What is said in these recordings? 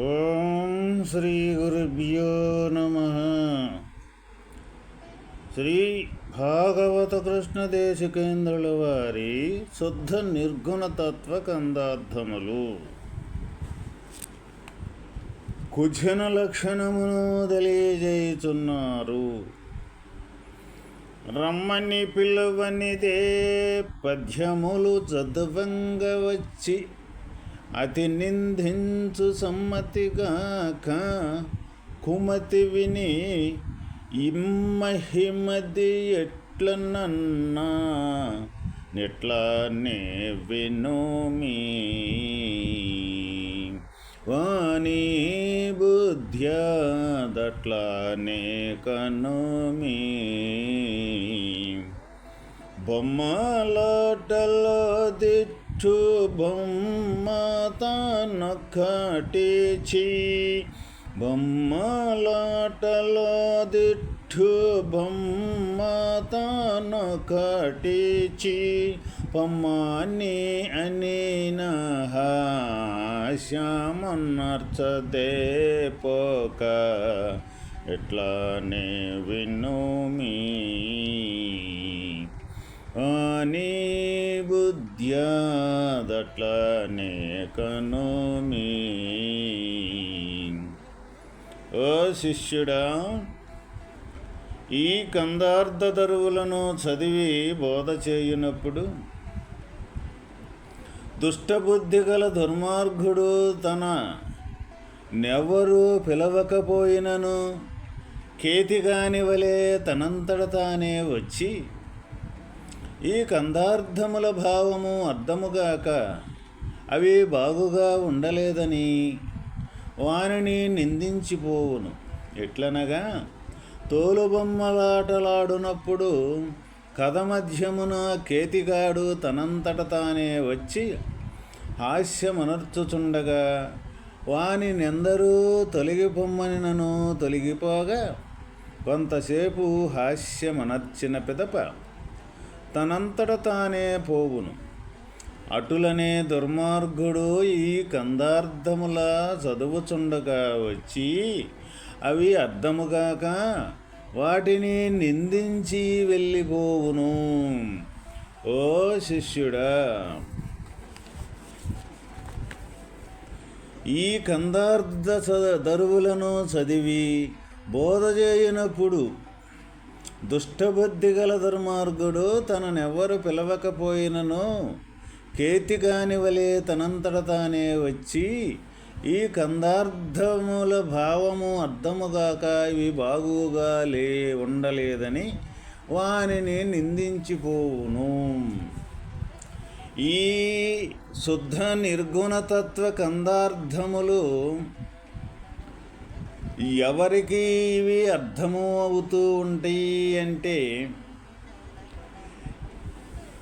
ఓం శ్రీ గురుభ్యో నమ. శ్రీ భాగవత కృష్ణ దేశికేంద్రుల వారి శుద్ధ నిర్గుణతత్వ కందార్థములు కుజన లక్షణమును తెలియజేయుచున్నారు. రమ్మని పిలువనిదే పద్యములు చదువంగ వచ్చి అతి నిందించు సమ్మతిగాక కుమతి విని ఇమ్మహిమది ఎట్లనన్నా నెట్లానే వినోమి వాణి బుద్ధ్యాదట్లానే కనోమి బొమ్మలాటలో దిట్టు బొమ్మ తనొక్కటిచి బొమ్మలాటలో దిట్టు బొమ్మ తనొక్కటిచి పొమ్మని అని హాస్యమన్నర్చదే పోక ఎట్లానే వినోమి అని బుద్ధ్యాదట్లనే కనోమి ఓ శిష్యుడా ఈ కందార్థ దరువులను చదివి బోధ చేయునప్పుడు దుష్టబుద్ధి గల దుర్మార్గుడు తన నెవ్వరూ పిలవకపోయినను కేతిగాని వలె తనంతట తానే వచ్చి ఈ కందార్థముల భావము అర్థముగాక అవి బాగుగా ఉండలేదని వానిని నిందించిపోవును. ఎట్లనగా తోలుబొమ్మలాటలాడునప్పుడు కథ మధ్యమున కేతిగాడు తనంతట తానే వచ్చి హాస్యమనర్చుచుండగా వాని నెందరూ తొలగిపొమ్మనినను తొలగిపోగా కొంతసేపు హాస్యమనర్చిన పిదప తనంతట తానే పోవును. అటులనే దుర్మార్గుడు ఈ కందార్థముల చదువుచుండగా వచ్చి అవి అర్థముగాక వాటిని నిందించి వెళ్ళిపోవును. ఓ శిష్యుడా! ఈ కందార్థ దరువులను చదివి బోధ చేయనప్పుడు దుష్టబుద్ధి గల దుర్మార్గుడు తననెవ్వరు పిలవకపోయినను. కేతిగాని వలె తనంతట తానే వచ్చి ఈ కందార్థముల భావము అర్థముగాక ఇవి బాగుగా లే ఉండలేదని వానిని నిందించిపోవును. ఈ శుద్ధ నిర్గుణతత్వ కందార్థములు ఎవరికి ఇవి అర్థము అవుతూ ఉంటాయి అంటే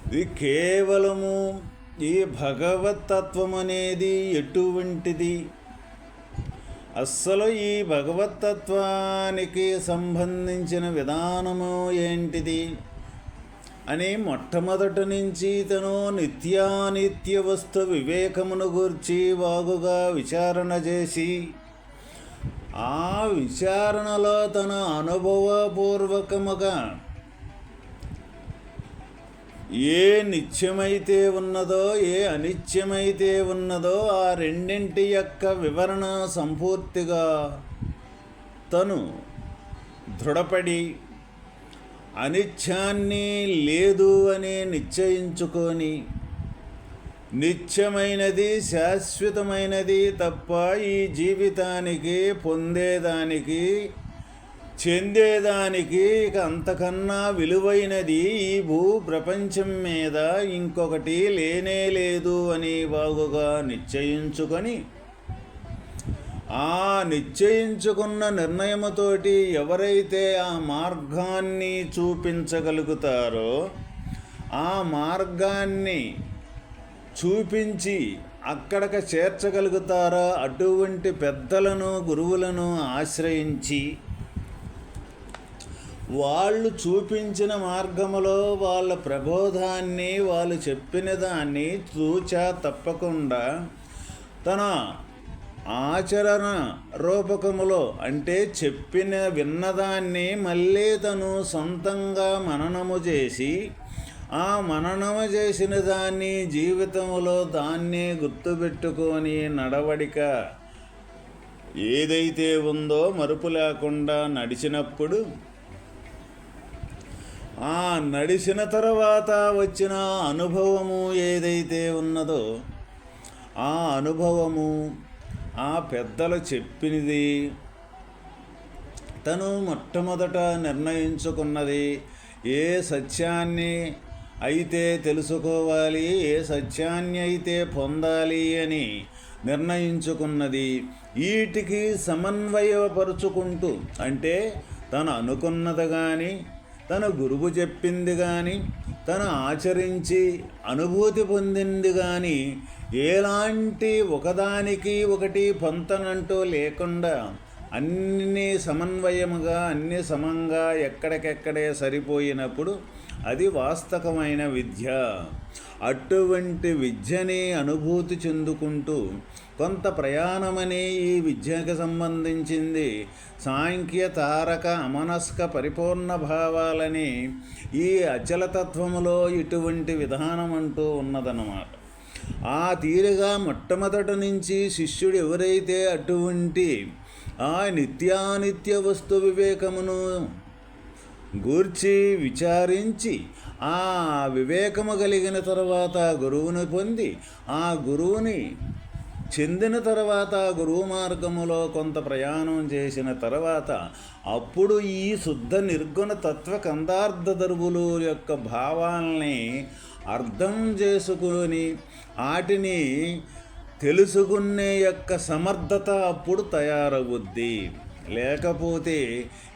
ఇది కేవలము ఈ భగవతత్వం అనేది ఎటువంటిది? అస్సలు ఈ భగవతత్వానికి సంబంధించిన విధానము ఏంటిది? అని మొట్టమొదటి నుంచి తను నిత్యానిత్య వస్తు వివేకమును గూర్చి వాగుగా విచారణ చేసి ఆ విచారణలో తన అనుభవపూర్వకముగా ఏ నిత్యమైతే ఉన్నదో ఏ అనిత్యమైతే ఉన్నదో ఆ రెండింటి యొక్క వివరణ సంపూర్తిగా తను దృఢపడి అనిత్యాన్ని లేదు అని నిశ్చయించుకొని నిత్యమైనది శాశ్వతమైనది తప్ప ఈ జీవితానికి పొందేదానికి చెందేదానికి ఇక అంతకన్నా విలువైనది ఈ భూ ప్రపంచం మీద ఇంకొకటి లేనే లేదు అని బాగుగా నిశ్చయించుకొని ఆ నిశ్చయించుకున్న నిర్ణయముతోటి ఎవరైతే ఆ మార్గాన్ని చూపించగలుగుతారో ఆ మార్గాన్ని చూపించి అక్కడక చేర్చగలుగుతారా? అటువంటి పెద్దలను గురువులను ఆశ్రయించి వాళ్ళు చూపించిన మార్గములో వాళ్ళ ప్రబోధాన్ని వాళ్ళు చెప్పిన దాన్ని తూచా తప్పకుండా తన ఆచరణ రూపకములో అంటే చెప్పిన విన్నదాన్ని మళ్ళీ తను సొంతంగా మననము చేసి ఆ మననము చేసిన దాన్ని జీవితంలో దాన్ని గుర్తుపెట్టుకొని నడవడిక. ఏదైతే ఉందో మరుపు లేకుండా నడిచినప్పుడు ఆ నడిచిన తర్వాత వచ్చిన అనుభవము ఏదైతే ఉన్నదో ఆ అనుభవము ఆ పెద్దలు చెప్పినది తను మొట్టమొదట నిర్ణయించుకున్నది ఏ సత్యాన్ని అయితే తెలుసుకోవాలి ఏ సత్యాన్ని అయితే పొందాలి అని నిర్ణయించుకున్నది. వీటికి సమన్వయపరుచుకుంటూ అంటే తను అనుకున్నది కానీ తన గురువు చెప్పింది కానీ తను ఆచరించి అనుభూతి పొందింది కానీ ఎలాంటి ఒకదానికి ఒకటి పొంతనంటూ లేకుండా అన్ని సమన్వయముగా అన్ని సమంగా ఎక్కడికెక్కడే సరిపోయినప్పుడు అది వాస్తవమైన విద్య. అటువంటి విద్యని అనుభూతి చెందుకుంటూ కొంత ప్రయాణమని ఈ విద్యకు సంబంధించింది. సాంఖ్య తారక అమనస్క పరిపూర్ణ భావాలని ఈ అచలతత్వములో ఇటువంటి విధానం అంటూ ఉన్నదన్నమాట. ఆ తీరుగా మొట్టమొదటి నుంచి శిష్యుడు ఎవరైతే అటువంటి ఆ నిత్యానిత్య వస్తు వివేకమును గూర్చి విచారించి ఆ వివేకము కలిగిన తర్వాత గురువుని పొంది ఆ గురువుని చెందిన తర్వాత గురువు మార్గములో కొంత ప్రయాణం చేసిన తర్వాత అప్పుడు ఈ శుద్ధ నిర్గుణ తత్వ కందార్థ దరువులు యొక్క భావాల్ని అర్థం చేసుకొని వాటిని తెలుసుకునే యొక్క సమర్థత అప్పుడు తయారవుద్ది. లేకపోతే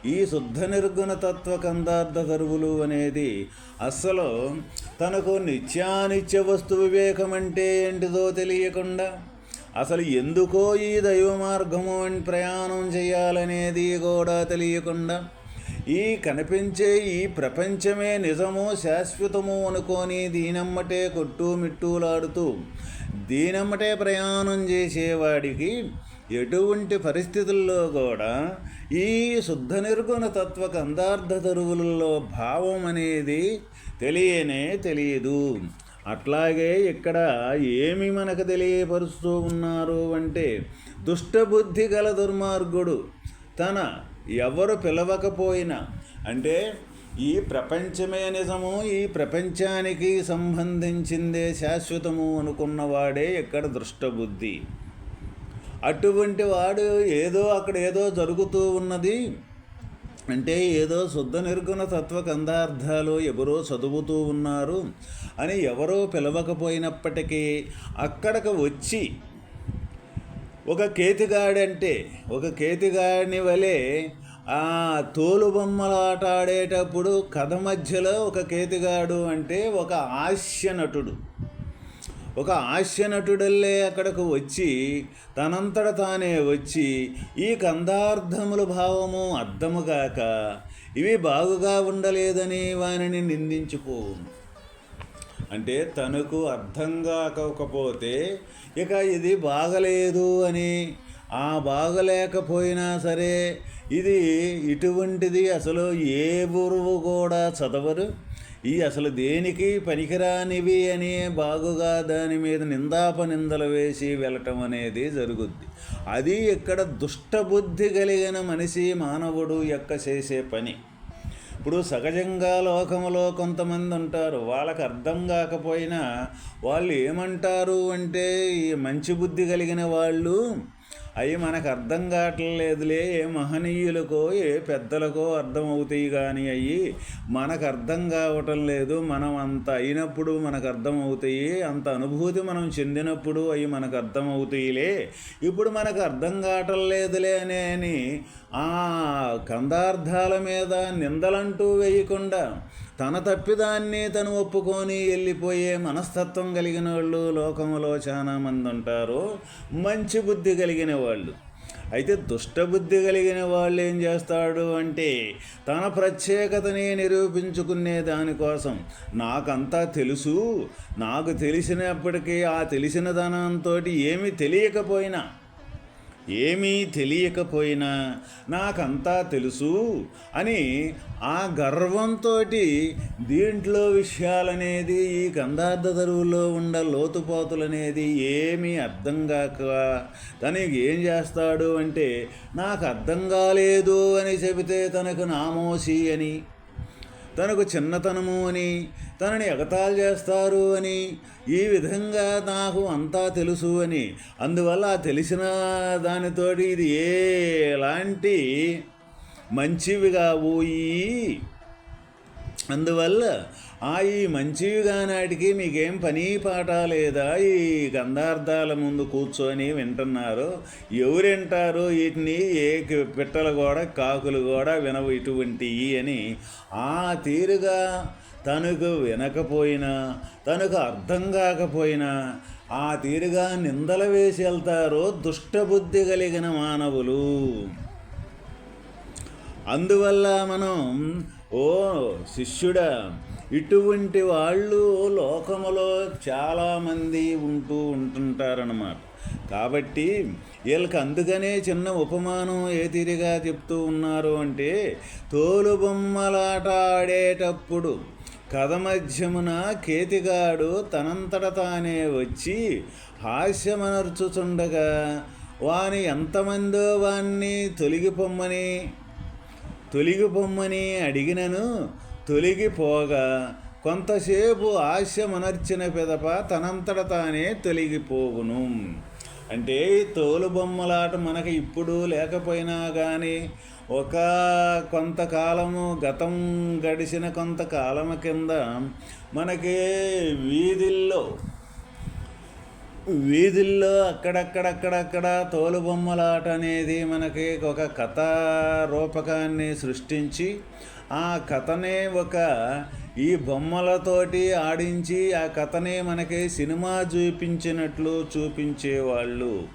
ఈ శుద్ధ నిర్గుణ తత్వ కందార్థ దరువులు అనేది అస్సలు తనకు నిత్యానిత్య వస్తు వివేకం అంటే ఏంటిదో తెలియకుండా అసలు ఎందుకో ఈ దైవ మార్గము ప్రయాణం చేయాలనేది కూడా తెలియకుండా ఈ కనిపించే ఈ ప్రపంచమే నిజము శాశ్వతము అనుకొని దీనమ్మటే కొట్టు మిట్టూలాడుతూ దీనమ్మటే ప్రయాణం చేసేవాడికి ఎటువంటి పరిస్థితుల్లో కూడా ఈ శుద్ధ నిర్గుణ తత్వ కందార్థ తరువులలో భావం అనేది తెలియనే తెలియదు. అట్లాగే ఇక్కడ ఏమి మనకు తెలియపరుస్తూ ఉన్నారు అంటే దుష్టబుద్ధి గల దుర్మార్గుడు తన ఎవరు పిలవకపోయినా అంటే ఈ ప్రపంచమే నిజము ఈ ప్రపంచానికి సంబంధించిందే శాశ్వతము అనుకున్నవాడే ఇక్కడ దుష్టబుద్ధి. అటువంటి వాడు ఏదో అక్కడ ఏదో జరుగుతూ ఉన్నది. అంటే ఏదో శుద్ధ నిర్గుణ తత్వ కందార్థాలు ఎవరో చదువుతూ ఉన్నారు అని ఎవరో పిలవకపోయినప్పటికీ అక్కడికి వచ్చి ఒక కేతిగాడంటే ఒక కేతిగాడిని వలె ఆ తోలు ఆడేటప్పుడు కథ మధ్యలో ఒక కేతిగాడు అంటే ఒక హాస్య నటుడు ఒక హాస్యనటుడల్లే అక్కడకు వచ్చి తనంతట తానే వచ్చి ఈ కందార్థముల భావము అర్థముగాక ఇవి బాగుగా ఉండలేదని వానిని నిందించుకో. అంటే తనకు అర్థం కాకపోతే ఇక ఇది బాగలేదు అని ఆ బాగలేకపోయినా సరే ఇది ఇటువంటిది అసలు ఏ గురువు కూడా చదవరు ఈ అసలు దేనికి పనికిరానివి అని బాగుగా దాని మీద నిందాపనిందలు వేసి వెళ్ళటం అనేది జరుగుద్ది. అది ఇక్కడ దుష్టబుద్ధి కలిగిన మనిషి మానవుడు యొక్క చేసే పని. ఇప్పుడు సహజంగా లోకంలో కొంతమంది ఉంటారు. వాళ్ళకి అర్థం కాకపోయినా వాళ్ళు ఏమంటారు అంటే ఈ మంచి బుద్ధి కలిగిన వాళ్ళు అవి మనకు అర్థం కావట్లేదులే ఏ మహనీయులకో ఏ పెద్దలకో అర్థమవుతాయి కానీ అవి మనకు అర్థం కావటం లేదు. మనం అంత అయినప్పుడు మనకు అర్థమవుతాయి అంత అనుభూతి మనం చెందినప్పుడు అవి మనకు అర్థమవుతాయిలే. ఇప్పుడు మనకు అర్థం కావటం లేదులే అని ఆ కందార్థాల మీద నిందలంటూ వేయకుండా తన తప్పిదాన్ని తను ఒప్పుకొని వెళ్ళిపోయే మనస్తత్వం కలిగిన వాళ్ళు లోకంలో చాలామంది ఉంటారు. మంచి బుద్ధి కలిగిన వాళ్ళు. అయితే దుష్టబుద్ధి కలిగిన వాళ్ళు ఏం చేస్తాడు అంటే తన ప్రత్యేకతని నిరూపించుకునే దానికోసం నాకంతా తెలుసు. నాకు తెలిసినప్పటికీ ఆ తెలిసిన ధనంతో ఏమి తెలియకపోయినా ఏమీ తెలియకపోయినా నాకంతా తెలుసు అని ఆ గర్వంతో దీంట్లో విషయాలనేది ఈ గంధార్థ దరువులో ఉండ లోతుపాతులనేది ఏమీ అర్థం కాక తనకి ఏం చేస్తాడు అంటే నాకు అర్థం కాలేదు అని చెబితే తనకు నామోసి అని తనకు చిన్నతనము అని తనని ఎగతాళి చేస్తారు అని ఈ విధంగా నాకు అంతా తెలుసు అని. అందువల్ల తెలిసిన దానితోటి ఇది ఎలాంటి మంచివి కావు ఈ అందువల్ల ఆ ఈ మంచివిగా నాటికి మీకేం పని పాట లేదా? ఈ గంధార్థాల ముందు కూర్చొని వింటున్నారు. ఎవరు వింటారు వీటిని ఏ పిట్టలు కూడా కాకులు కూడా వినవు ఇటువంటివి అని ఆ తీరుగా తనకు వినకపోయినా తనకు అర్థం కాకపోయినా ఆ తీరుగా నిందలు వేసి వెళ్తారో దుష్టబుద్ధి కలిగిన మానవులు. అందువల్ల మనం ఓ శిష్యుడా ఇటువంటి వాళ్ళు లోకములో చాలామంది ఉంటూ ఉంటుంటారన్నమాట. కాబట్టి వీళ్ళకి అందుకనే చిన్న ఉపమానం ఏ తీరిగా చెప్తూ ఉన్నారు అంటే తోలుబొమ్మలాట ఆడేటప్పుడు కథ మధ్యమున కేతిగాడు తనంతట తానే వచ్చి హాస్యమనర్చుచుండగా వాని ఎంతమందో వాణ్ణి తొలిగిపొమ్మని తొలగిపోమ్మని అడిగినను తొలగిపోగా కొంతసేపు ఆశమనర్చిన పిదప తనంతట తానే తొలగిపోవును. అంటే తోలు బొమ్మలాట ఇప్పుడు లేకపోయినా కానీ ఒక కొంతకాలము గతం గడిచిన కొంతకాలము కింద మనకి వీధుల్లో వీధుల్లో అక్కడక్కడక్కడక్కడ తోలుబొమ్మలాట అనేది మనకి ఒక కథ రూపకాన్ని సృష్టించి ఆ కథనే ఒక ఈ బొమ్మలతోటి ఆడించి ఆ కథనే మనకి సినిమా చూపించినట్లు చూపించేవాళ్ళు.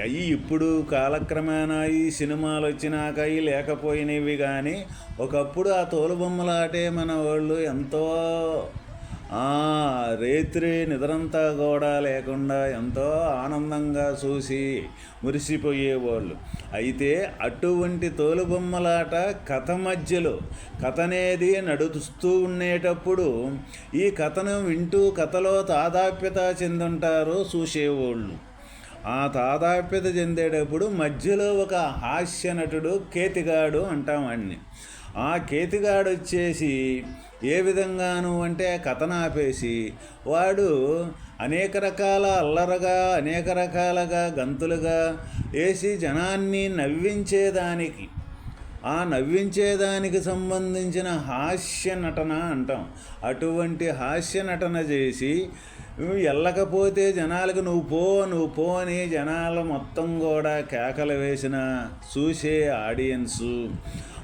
అవి ఇప్పుడు కాలక్రమేణా ఈ సినిమాలు వచ్చినాక ఈ లేకపోయినవి కానీ ఒకప్పుడు ఆ తోలుబొమ్మలాటే మన వాళ్ళు ఎంతో రేత్రి నిద్రంతా కూడా లేకుండా ఎంతో ఆనందంగా చూసి మురిసిపోయేవాళ్ళు. అయితే అటువంటి తోలుబొమ్మలాట కథ మధ్యలో కథ అనేది నడుస్తూ ఉండేటప్పుడు ఈ కథను వింటూ కథలో తాదాప్యత చెందుంటారో చూసేవాళ్ళు. ఆ తాదాప్యత చెందేటప్పుడు మధ్యలో ఒక హాస్య నటుడు కేతిగాడు అంటామండి ఆ కేతిగాడు వచ్చేసి ఏ విధంగాను అంటే కథను ఆపేసి వాడు అనేక రకాల అల్లరగా అనేక రకాలుగా గంతులుగా వేసి జనాన్ని నవ్వించేదానికి. ఆ నవ్వించేదానికి సంబంధించిన హాస్య నటన అంటాం. అటువంటి హాస్య నటన చేసి వెళ్ళకపోతే జనాలకు నువ్వు పో నువ్వు పో అని జనాలు మొత్తం కూడా కేకలు వేసిన చూసే ఆడియన్సు.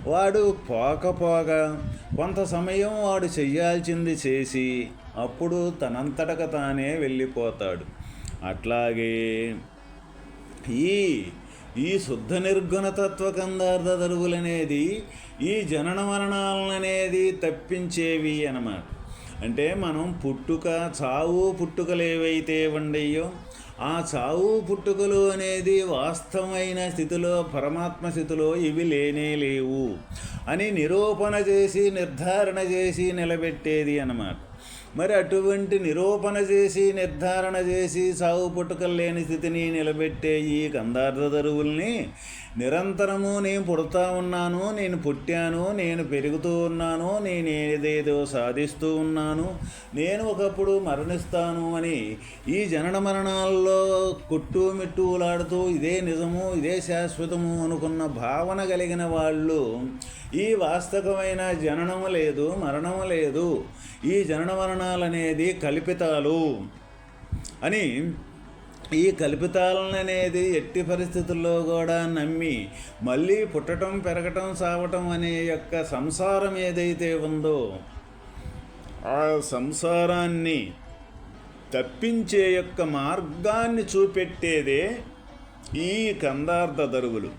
వాడు పోకపోగా కొంత సమయం వాడు చెయ్యాల్సింది చేసి అప్పుడు తనంతటక తానే వెళ్ళిపోతాడు. అట్లాగే ఈ ఈ శుద్ధ నిర్గుణ తత్వకందార్థ దరువులనేది ఈ జనన మరణాలనేది తప్పించేవి అన్నమాట. అంటే మనం పుట్టుక చావు పుట్టుకలు ఏవైతే ఉండయో ఆ చావు పుట్టుకలు అనేది వాస్తవమైన స్థితిలో పరమాత్మ స్థితిలో ఇవి లేనే లేవు అని నిరూపణ చేసి నిర్ధారణ చేసి నిలబెట్టేది అన్నమాట. మరి అటువంటి నిరూపణ చేసి నిర్ధారణ చేసి సాగు పుట్టుకలు లేని స్థితిని నిలబెట్టే ఈ కందార్థ దరువుల్ని నిరంతరము నేను పుడతా ఉన్నాను నేను పుట్టాను నేను పెరుగుతూ ఉన్నాను నేను ఏదేదో సాధిస్తూ ఉన్నాను నేను ఒకప్పుడు మరణిస్తాను అని ఈ జనన మరణాల్లో కొట్టుమిట్టులాడుతూ ఇదే నిజము ఇదే శాశ్వతము అనుకున్న భావన కలిగిన వాళ్ళు ఈ వాస్తవమైన జననము లేదు మరణము లేదు ఈ జనన మరణాలు అనేది కల్పితాలు అని ఈ కల్పితాలను అనేది ఎట్టి పరిస్థితుల్లో కూడా నమ్మి మళ్ళీ పుట్టడం పెరగటం సావటం అనే యొక్క సంసారం ఏదైతే ఉందో ఆ సంసారాన్ని తప్పించే యొక్క మార్గాన్ని చూపెట్టేదే ఈ కందార్థ దరువులు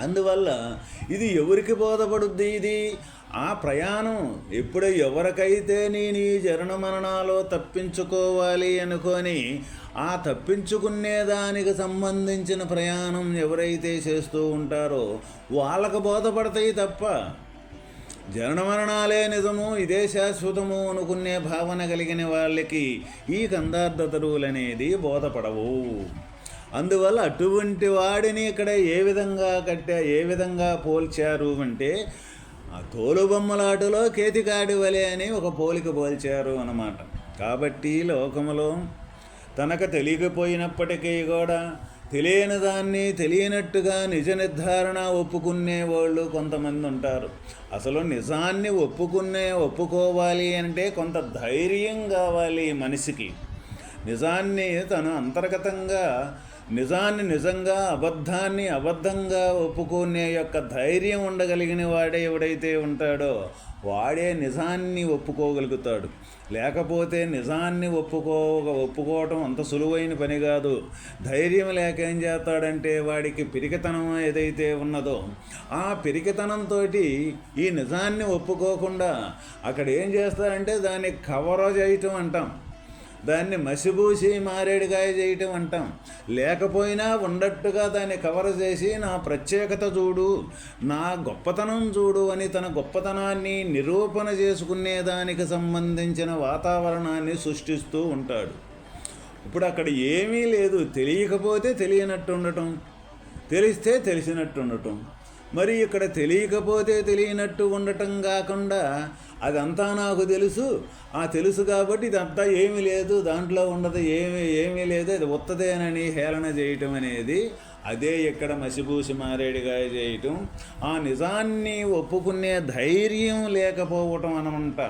అందువల్ల ఇది ఎవరికి బోధపడుద్ది ఇది? ఆ ప్రయాణం ఎప్పుడు ఎవరికైతే నేను ఈ జరణ మరణాలో తప్పించుకోవాలి అనుకొని ఆ తప్పించుకునే దానికి సంబంధించిన ప్రయాణం ఎవరైతే చేస్తూ ఉంటారో వాళ్ళకు బోధపడతాయి తప్ప జనన మరణాలే నిజము ఇదే శాశ్వతము అనుకునే భావన కలిగిన వాళ్ళకి ఈ కందార్థతరువులనేది బోధపడవు. అందువల్ల అటువంటి వాడిని ఇక్కడ ఏ విధంగా కట్టా ఏ విధంగా పోల్చారు అంటే ఆ తోలుబొమ్మలాటలో కేతికాడి వలె అని ఒక పోలిక పోల్చారు అన్నమాట. కాబట్టి లోకములో తనకు తెలియకపోయినప్పటికీ కూడా తెలియని దాన్ని తెలియనట్టుగా నిజ నిర్ధారణ ఒప్పుకునే వాళ్ళు కొంతమంది ఉంటారు. అసలు నిజాన్ని ఒప్పుకునే ఒప్పుకోవాలి అంటే కొంత ధైర్యం కావాలి మనిషికి. నిజాన్ని తను అంతర్గతంగా నిజాన్ని నిజంగా అబద్ధాన్ని అబద్ధంగా ఒప్పుకునే యొక్క ధైర్యం ఉండగలిగిన వాడే ఎవడైతే ఉంటాడో వాడే నిజాన్ని ఒప్పుకోగలుగుతాడు. లేకపోతే నిజాన్ని ఒప్పుకో ఒప్పుకోవటం అంత సులువైన పని కాదు. ధైర్యం లేక ఏం చేస్తాడంటే వాడికి పిరికితనం ఏదైతే ఉన్నదో ఆ పిరికితనంతో ఈ నిజాన్ని ఒప్పుకోకుండా అక్కడ ఏం చేస్తాడంటే దాన్ని కవర్ చేయటం అంటాం. దాన్ని మసిబూసి మారేడుగాయ చేయటం అంటాం. లేకపోయినా ఉండట్టుగా దాన్ని కవర్ చేసి నా ప్రత్యేకత చూడు నా గొప్పతనం చూడు అని తన గొప్పతనాన్ని నిరూపణ చేసుకునే దానికి సంబంధించిన వాతావరణాన్ని సృష్టిస్తూ ఉంటాడు. ఇప్పుడు అక్కడ ఏమీ లేదు. తెలియకపోతే తెలియనట్టు ఉండటం తెలిస్తే తెలిసినట్టు ఉండటం. మరి ఇక్కడ తెలియకపోతే తెలియనట్టు ఉండటం కాకుండా అదంతా నాకు తెలుసు. ఆ తెలుసు కాబట్టి ఇదంతా ఏమీ లేదు. దాంట్లో ఉండదు ఏమీ ఏమీ లేదు. అది ఉత్తదేనని హేళన చేయటం అనేది అదే ఇక్కడ మసిపూసి మారేడుగా చేయటం. ఆ నిజాన్ని ఒప్పుకునే ధైర్యం లేకపోవటం అనమంట.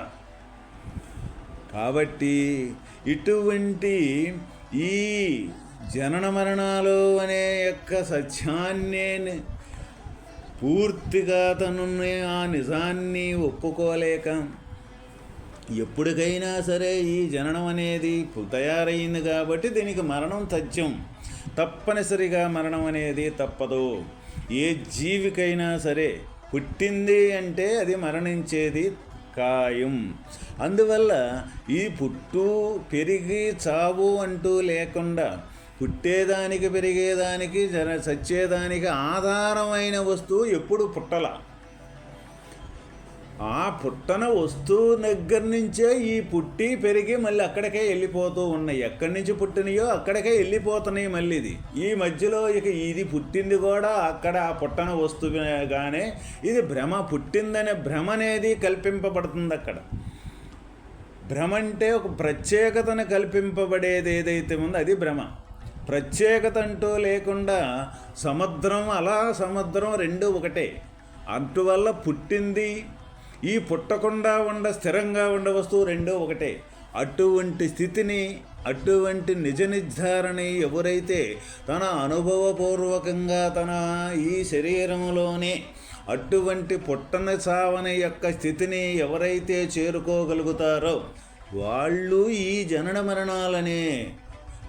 కాబట్టి ఇటువంటి ఈ జనన మరణాలు అనే యొక్క సత్యాన్నే పూర్తిగా తను ఆ నిజాన్ని ఒప్పుకోలేక ఎప్పటికైనా సరే ఈ జననం అనేది తయారైంది కాబట్టి దీనికి మరణం తథ్యం. తప్పనిసరిగా మరణం అనేది తప్పదు. ఏ జీవికైనా సరే పుట్టింది అంటే అది మరణించేది ఖాయం. అందువల్ల ఈ పుట్టు పెరిగి చావు అంటూ లేకుండా పుట్టేదానికి పెరిగేదానికి జన సచ్చేదానికి ఆధారమైన వస్తువు ఎప్పుడు పుట్టల. ఆ పుట్టన వస్తువు దగ్గర నుంచే ఈ పుట్టి పెరిగి మళ్ళీ అక్కడికే వెళ్ళిపోతూ ఉన్నాయి. ఎక్కడి నుంచి పుట్టినయో అక్కడికే వెళ్ళిపోతున్నాయి మళ్ళీ ఇది. ఈ మధ్యలో ఇక ఇది పుట్టింది కూడా అక్కడ ఆ పుట్టన వస్తువుగానే ఇది భ్రమ పుట్టిందనే భ్రమ అనేది కల్పింపబడుతుంది అక్కడ. భ్రమ అంటే ఒక ప్రత్యేకతను కల్పింపబడేది ఏదైతే ఉందో అది భ్రమ. ప్రత్యేకత అంటూ లేకుండా సముద్రం అలా సముద్రం రెండు ఒకటే. అందువల్ల పుట్టింది ఈ పుట్టకుండా ఉండ స్థిరంగా ఉండ వస్తువు రెండో ఒకటే. అటువంటి స్థితిని అటువంటి నిజ నిర్ధారణ ఎవరైతే తన అనుభవపూర్వకంగా తన ఈ శరీరంలోనే అటువంటి పుట్టని చావని యొక్క స్థితిని ఎవరైతే చేరుకోగలుగుతారో వాళ్ళు ఈ జనన మరణాలనే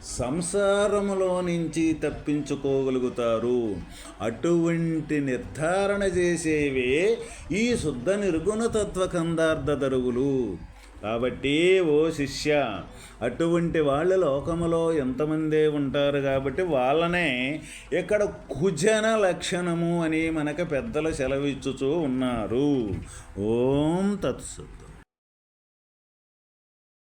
సంసారములో నుంచి తప్పించుకోగలుగుతారు. అటువంటి నిర్ధారణ చేసేవే ఈ శుద్ధ నిర్గుణ తత్వకందార్థ దరువులు. కాబట్టి ఓ శిష్య అటువంటి వాళ్ళు లోకములో ఎంతమందే ఉంటారు కాబట్టి వాళ్ళనే ఇక్కడ కుజన లక్షణము అని మనకు పెద్దలు సెలవిచ్చుచూ ఉన్నారు. ఓం తత్సత్.